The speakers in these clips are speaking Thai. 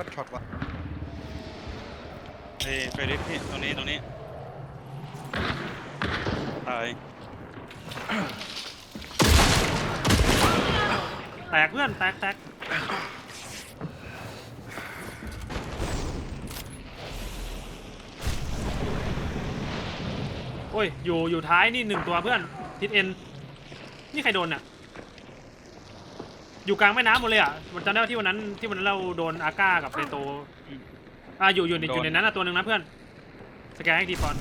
ก็ช็อตวะเอ้ยเฟรดิสพี่ตรงนี้ตรงนี้ตายแตกเพื่อนแตกแตกโอ้ยอยู่อยู่ท้ายนี่หนึ่งตัวเพื่อนทิศเอ็นนี่ใครโดนน่ะ อยู่กลางแม่น้ำหมดเลยอะมันจำได้ว่าที่วันนั้นที่วันนั้นเราโดนอาก้ากับเปโตอ่าอยู่อยู่ในอยู่ในนั้นนะตัวหนึ่งนะเพื่อนสแกนให้ดีฟอน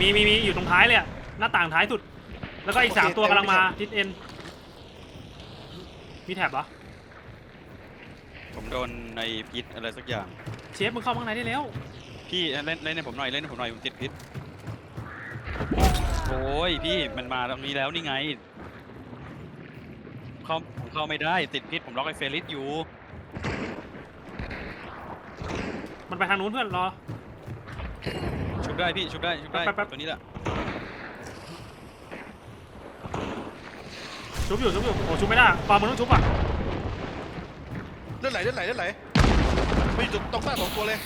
มีมีมีอยู่ตรงท้ายเลยอะหน้าต่างท้ายสุด แล้วก็อีกสามตัวกำลังมาทิศเอ็นมีแถบเหรอผมโดนในพิษอะไรสักอย่าง เชฟมึงเข้ามาข้างในได้แล้ว พี่เล่นเล่นให้ผมหน่อยเล่นให้ผมหน่อยผมติดพิษโอ้ยพี่มันมาตรงนี้แล้วนี่ไง เข้าผมเข้าไม่ได้ติดพิษผมล็อกไอ้เฟรดิสอยู่มันไปทางนู้นเพื่อนรอ ชุบได้พี่ชุบได้ชุบได้แป๊บแป๊บ ตัวนี้แหละชุบอยู่ชุบอยู่โอ้ชุบไม่ได้ปามันต้องชุบอะเลือดไหลเลือดไหลเลือดไหลไม่อยู่ตรงใต้สองตัวเลย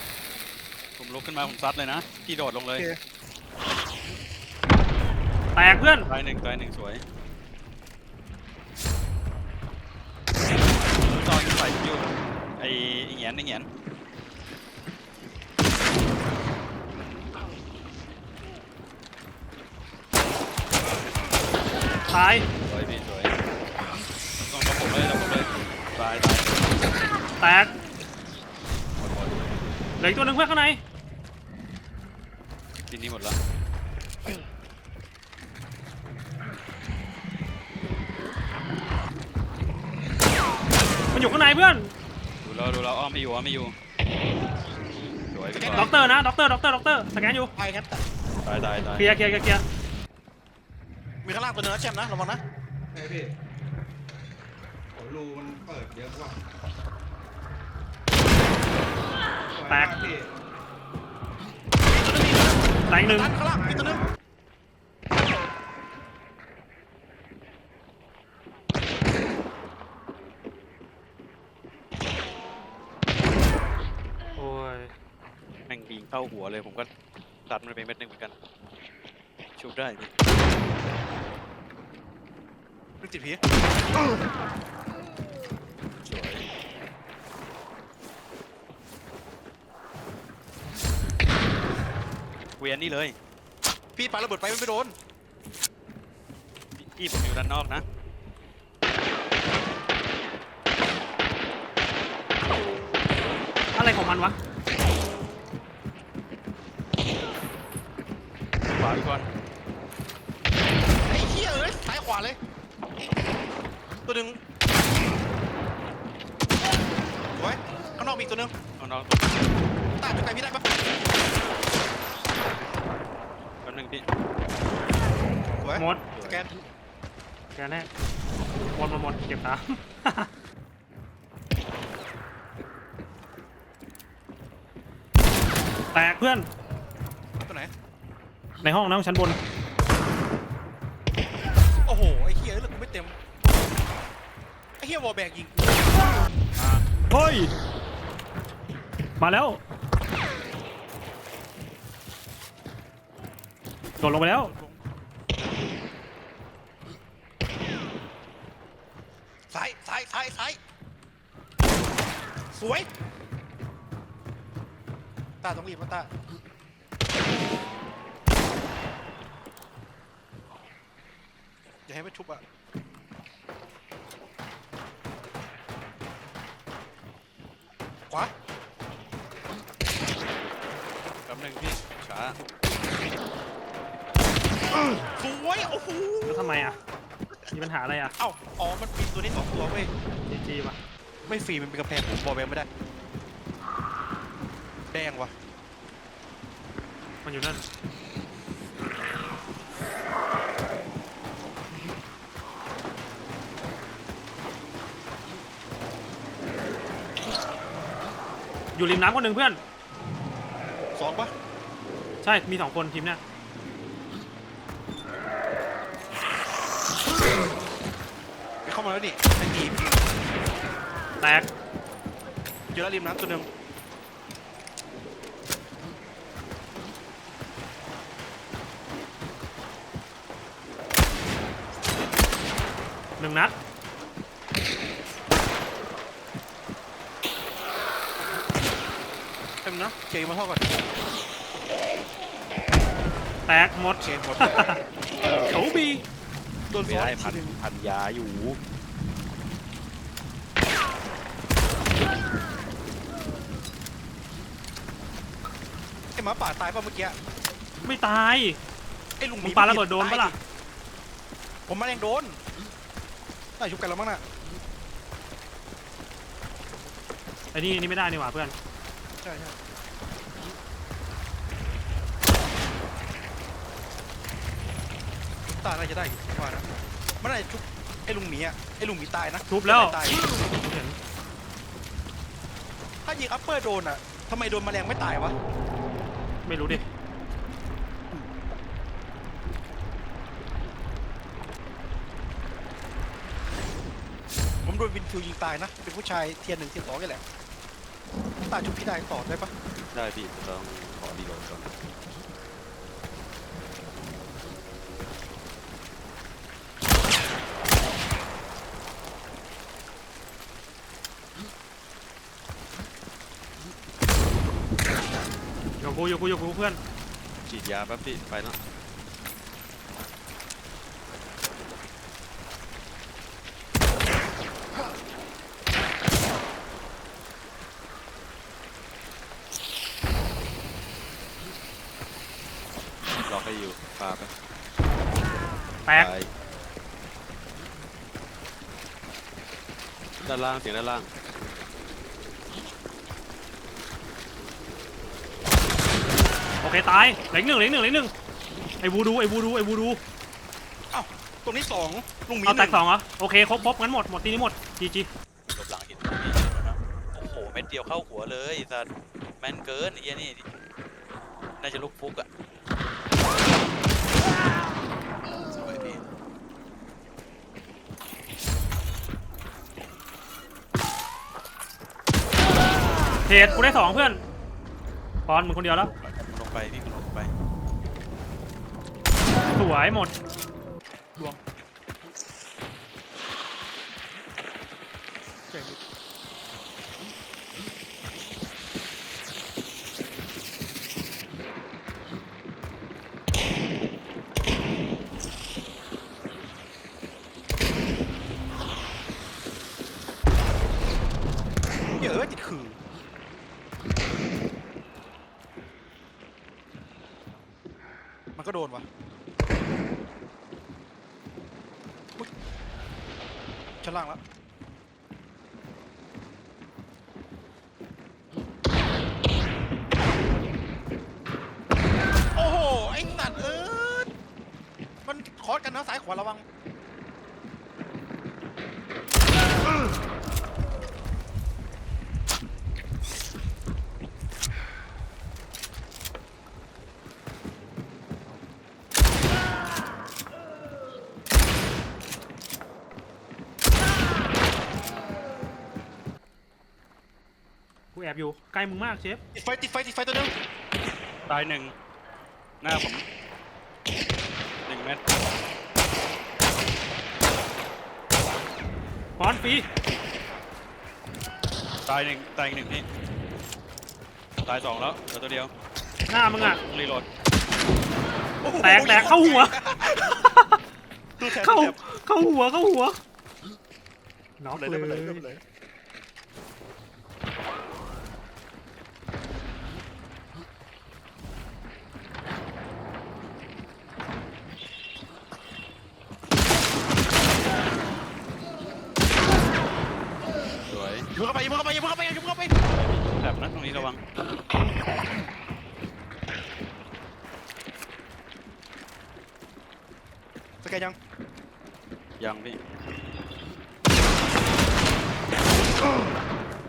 ผมลุกขึ้นมาผมซัดเลยนะพี่โดดลงเลยโอเค แตกเพื่อนตายหนึ่งตายหนึ่งสวย ตอนใส่อยู่ไอ้ไอ้เหงียนไอ้เหงียนตายสวยพี่สวยต้องต้องผมเลยต้องผมเลยตายตายแตกหมดหมดเหลืออีกตัวหนึ่งเพื่อนข้างในทีนี้หมดละ มันอยู่ข้างในเพื่อนดูเราดูเราอ้อมไม่อยู่อ้อมไม่อยู่สวยพี่บด็ออกเตอร์นะด็อกเตอร์ด็อกเตอร์ด็อกเตอร์สแกนอยู่ไปงั้นแต่ตายตายตายเคลียร์เคลียร์เคลียร์เคลียร์มีข้างล่างตัวเนื้อแชมป์นะระวังนะใช่พี่โอ้รูมันเปิดเยอะกว่าสวยมากพี่แตกหนึ่งด้านข้างล่างมีตัวนึง โอ้ย แม่งยิง เข้าหัวเลยผมก็ตัดมันไปเม็ดหนึ่งเหมือนกัน ชุบได้พี่นึกติดผีสวยเวียนนี่เลย พี่ปาระเบิดไปมันไม่โดน พี่พี่ผมอยู่ด้านนอกนะ อะไรของมันวะ ขวาพี่ก่อนไอ้เหี้ยเอ้ยซ้ายขวาเลย ตัวหนึ่งสวยข้างนอกมีอีกตัวหนึงเอาน้องตาจุดไกลพี่ได้ปะแป๊บนึงพี่สวยหมดสแกนสแกนแน่หมดหมดหมดเก็บตามแตกเพื่อนตัวไหน ในห้องนะชั้นบน โอ้โห ไอ้เหี้ยเลือดกูไม่เต็ม ไอ้เหี้ยวอลแบกยิงเฮ้ย มาแล้วโดดลงไปแล้วซ้ายซ้ายซ้ายซ้ายสวย ตาต้องรีบนะตา อย่าให้ไม่ทุบอะขวาแป๊บนึงพี่ช้าสวยโอ้โหแล้วทำไมอะ มีปัญหาอะไรอะเอ้าอ๋อมันมีตัวนี้สองตัวเว้ย จีจีป่ะไม่ฟรีมันเป็นกระแพงผมบอลแบงไม่ได้ แดงวะมันอยู่นั่น อยู่ริมน้ำคนหนึ่งเพื่อน สองปะใช่มีสองคนทีมเนี่ยไปเข้ามาแล้วนี่ไอ้หนีบแตกเจอแล้วริมน้ำตัวหนึ่งหนึ่งนัด นะเคมาเท่าก่อนแตกหมดเคหมดเขาบีโดนไม่ซ้อนได้อีกพัทีนหนึงพันยาอยู่ไอ้หมาป่าตายป่ะเมื่อกี้ ไม่ตาย ไอ้ลุงหมึมีงปาระเบิดโดนปะล่ะ ผมมาแรงโดนน่าชุบกันแล้วมั้งน่ะไอ้นี่นี่ไม่ได้นี่หว่าเพื่อน ใช่ใช่ ตายน่าจะได้อยู่ว่านะมันน่าจะชุบไอ้ลุงหมีอะไอ้ลุงหมีตายนะทุบแล้ว ตายเห็นถ้ายิงอัปเปอร์โดนอะทำไมโดนแมลงไม่ตายวะไม่รู้ดิ ผมโดนวินฟิวยิงตายนะ เป็นผู้ชายเทียนหนึ่งเทียนสองนี่แหละตายชุบพี่ได้ต่อได้ปะได้พี่ต้องขอดีโหลดก่อน กูอยู่กูอยู่กูเพื่อนฉีดยาแป๊บพี่ไปแล้วรอให้อยู่ปาไปแตกไปด้านล่างเสียงด้านล่าง โอเคตายเหล็กหนึ่งเหล็กหนึ่งเหล็กหนึ่งไอ้วูดูไอ้วูดูไอ้วูดูตรงนี้สองลุงหมีเอาหแตนึ่กงสองเหรอโอเคครบครบงั้นหมดหมดทีนี้หมดจีจีหลบหลังหินนะโอ้โหเม็ดเดียวเข้าหัวเลยสัตว์แม่นเกินไอ้เหี้ยนี่ น่าจะลูกฟุกอะสวยพี่เทรดกูได้สองเพื่อนปอนมึงคนเดียวแล้วมันลง ไปพี่งลงไป สวยหมดเจ๋งอะติดขื่อ มันก็โดนวะอุ๊ยชั้นล่างแล้ว โอ้โห ไอ้สัตว์เอ้ยมันคอร์สกันนะซ้ายขวาระวัง อบอยู่ใกล้มึงมากเชฟติดไฟติดไฟติดไฟตัวเดียวตายหนึ่งหน้าผมหนึ่งเม็ดปอนฟรีตายหนึ่งตายอีกหนึ่งนี่ตายสองแล้วเหลือตัวเดียวหน้ามึงอะ รีโหลดโอ้โหแตกแตกเข้าหัวตัวแทนเข้าตัวแทนเข้าหัวเข้าหัวน็อกเลยเลได้ไปเลยได้ยไปเลย ยยิงเข้าไปยิงเข้าไปยิงเข้าไปยิงเข้าไปแบบนั้นตรงนี้ระวังสแกนยังยังพี่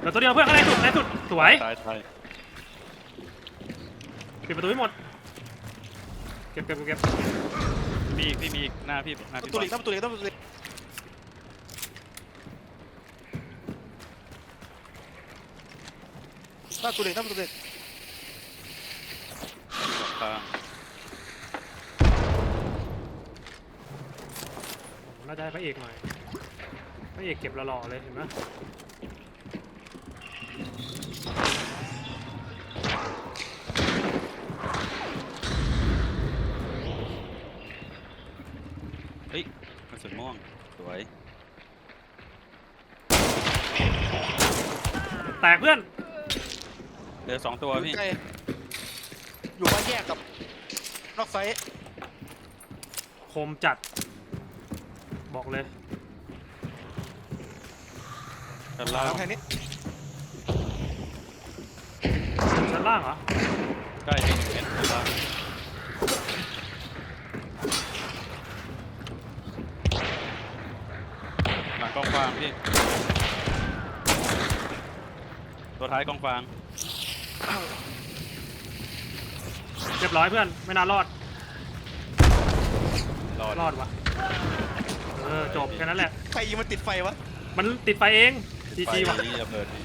เดี๋ยวตัวเดียวเพื่อนข้างในสุดในสุดสวยตายตายปิดประตูให้หมดเก็บเก็บเก็บมีอีกพี่มีอีกหน้าพี่หน้าต้พี่องตัวเล็กต้องตัวเล็กต้องตัวเล็ก ต้องตัวเล็กต้องตัวเล็กข้างหน่าจะให้พระเอกหน่อย พระเอกเก็บหล่อๆเลยเห็นไหมเฮ้ยกระสุนม่วง สวย แตกเพื่อนเห ลือสองตัวอยู่พี่ ใกล้อยู่บ้านแยกกับ นอกไซต์คมจัด บอกเลยชั้นล่างแค่นี้ชั้นล่างเหรอ ใกล้พี่เม็ดชั้นล่างหลังกองฟางพี่ ตัวท้ายกองฟาง เรียบร้อยเพื่อน ไม่น่ารอด รอดรอดวะเออจบแค่นั้นแหละ ใครยิงมันติดไฟวะ มันติดไฟเองจีไฟจีว่ะนี้ระเบิด